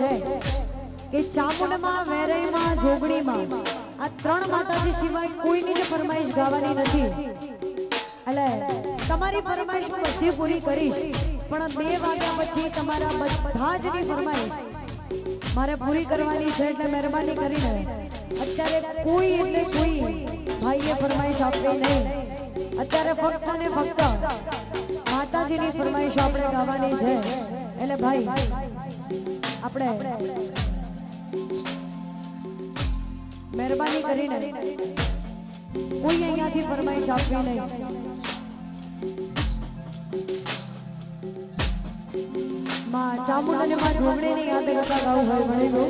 છે કે ચામુંડમાં, વેરાઈમાં જોગડીમાં આ ત્રણ માતાજી સિવાય કોઈની જ ફરમાઈશ ગાવાની નથી. એટલે તમારી ફરમાઈશ હું બધી પૂરી કરીશ, પણ બે વાગ્યા પછી તમારા બધા જની ફરમાઈશ મારે પૂરી કરવાની છે એટલે મહેરબાની કરીને અત્યારે કોઈ એટલે કોઈ ભાઈએ ફરમાઈશ આપવી નહીં. અત્યારે ફક્ત ને ફક્ત માતાજીની ફરમાઈશ આપણે ગાવાની છે. એટલે ભાઈ આપણે મહેરબાની કરીને કોઈ અહીંયાથી ફરમાઈશ આપવી નહીં. માં ચામુંડ અને માં ઢોમણીને યાદ રાખવા ગાવું હોય મળી હો.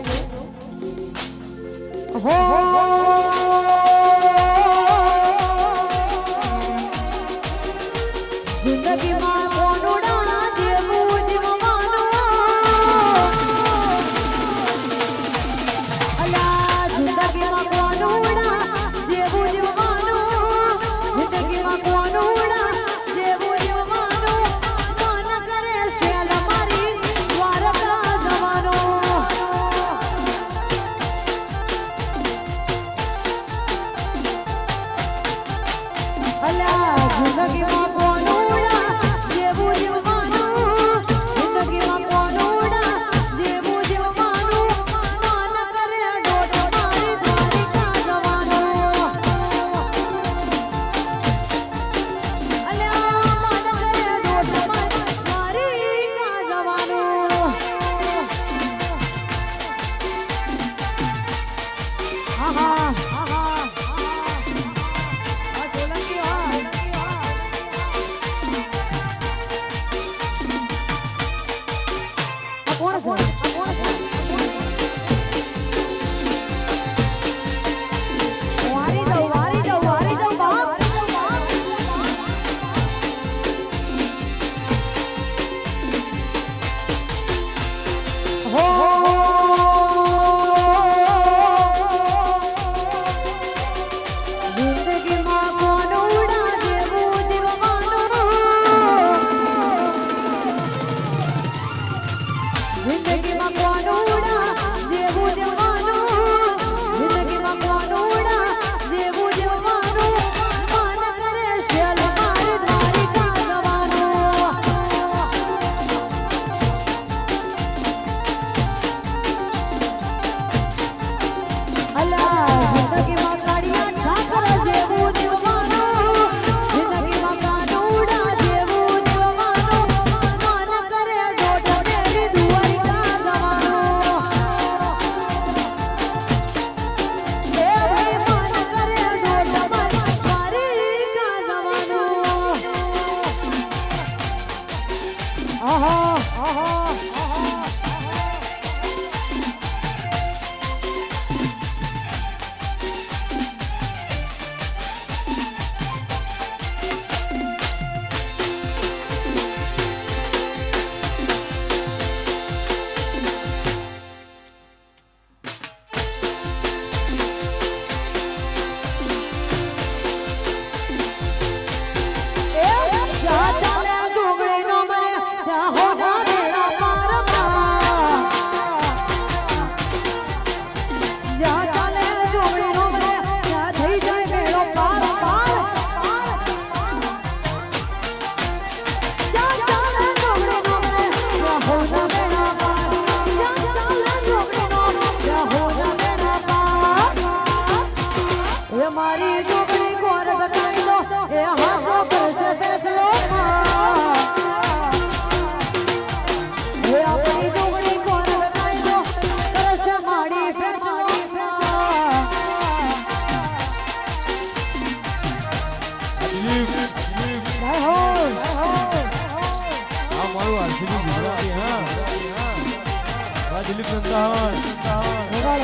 દિલીપ સંતાન સંતાન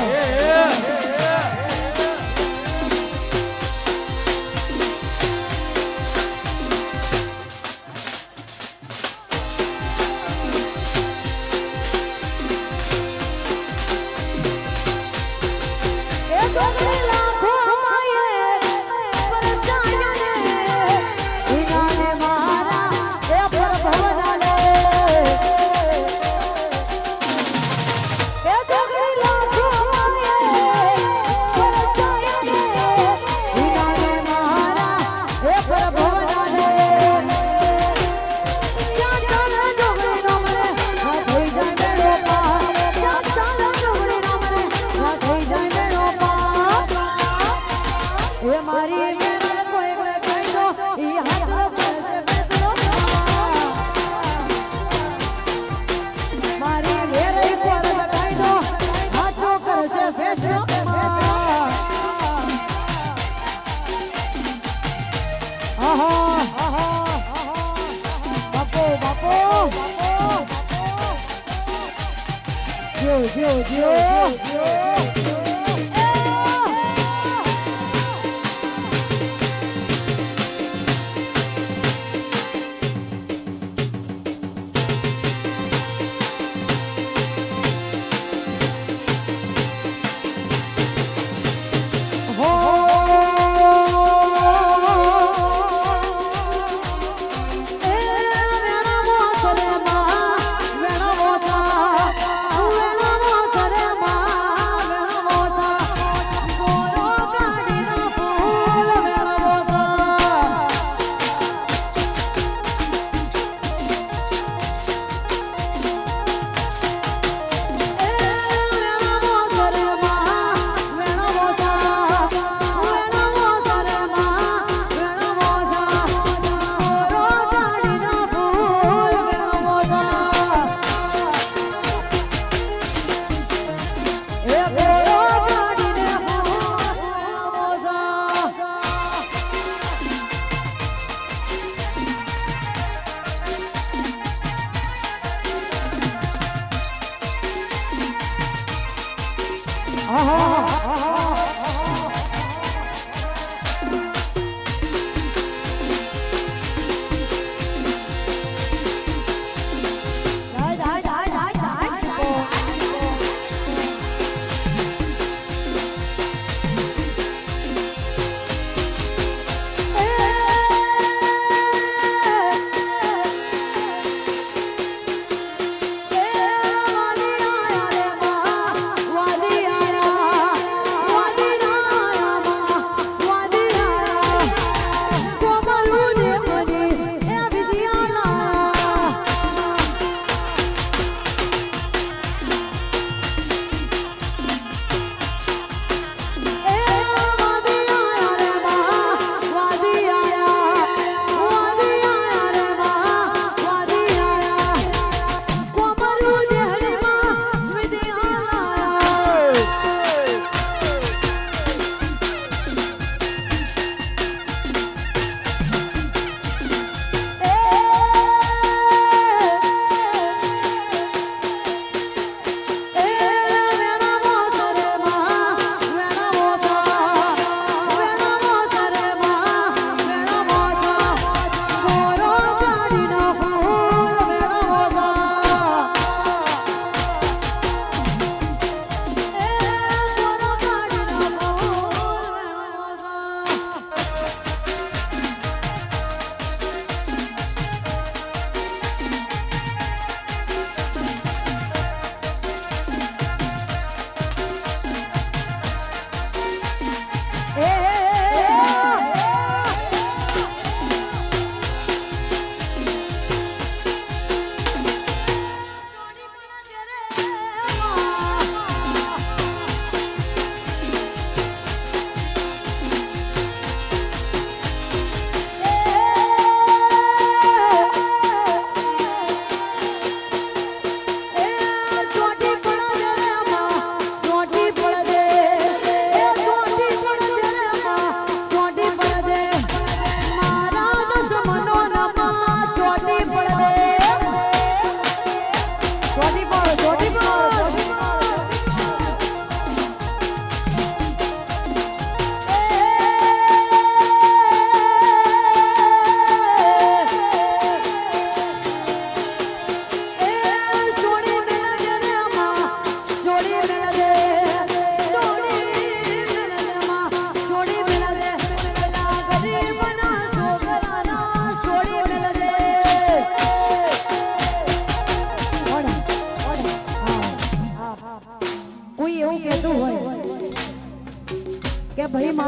જો જો જો કોઈ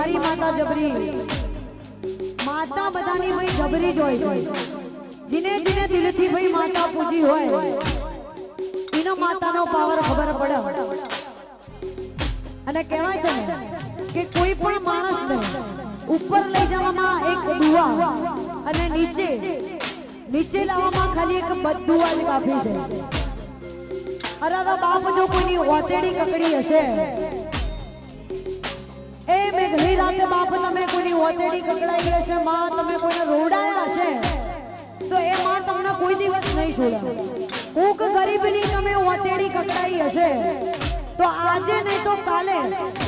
મારી માતા જબરી. માતા બધાની ભાઈ જબરી જ હોય છે. જીને જીને દિલથી ભાઈ માતા પૂજી હોય. એનો માતાનો પાવર ખબર પડે. અને કહેવાય છે કે કોઈ પણ માણસને ઉપર લઈ જવામાં એક દુવા અને નીચે નીચે લાવવામાં ખાલી એક બદુઆ જ છે અરે બાપ જો કોઈની ઓતેડી કકડી હશે એ મેં રાતે બાપ તમે કોઈની ઓતેડી કકડાઈ હશે માં તમે કોઈને રોડાયા છે, તો એ માં તમને કોઈ દિવસ નહીં છોડે કોક ગરીબની તમે ઓતેડી કકડાઈ હશે, તો આજે નહીં તો કાલે.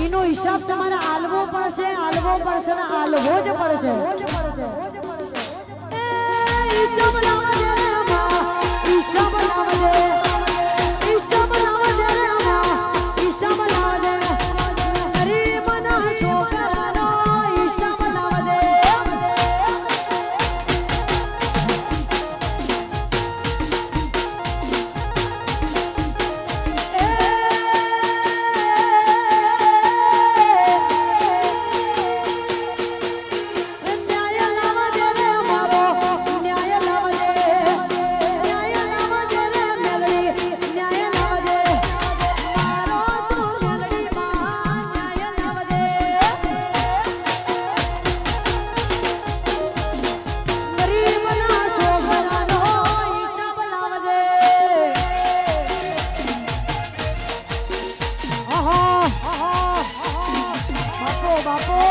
એનો હિસાબ તમારે આલવો પડશે આલવો પડશે ને આલવો જ પડશે. હિસાબ લાવજે હિસાબ લાવજે. બાપો.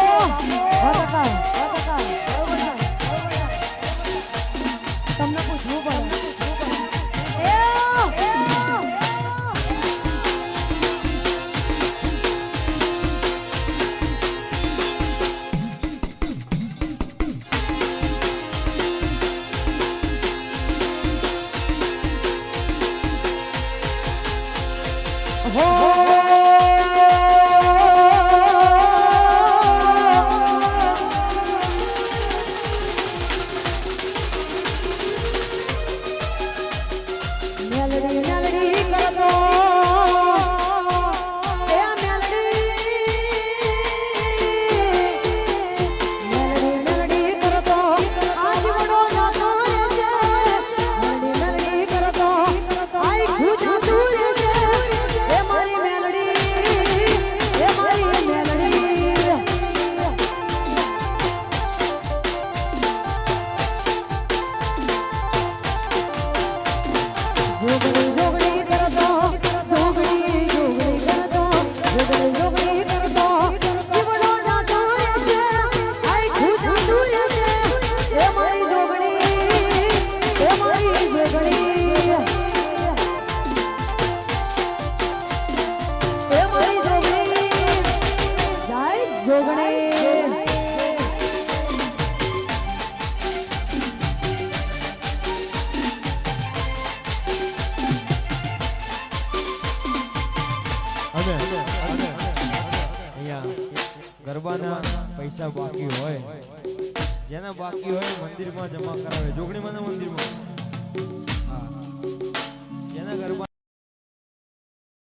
પૈસા બાકી હોય જેના બાકી હોય મંદિરમાં જમા કરાવે. જોગણી ને મંદિરમાં.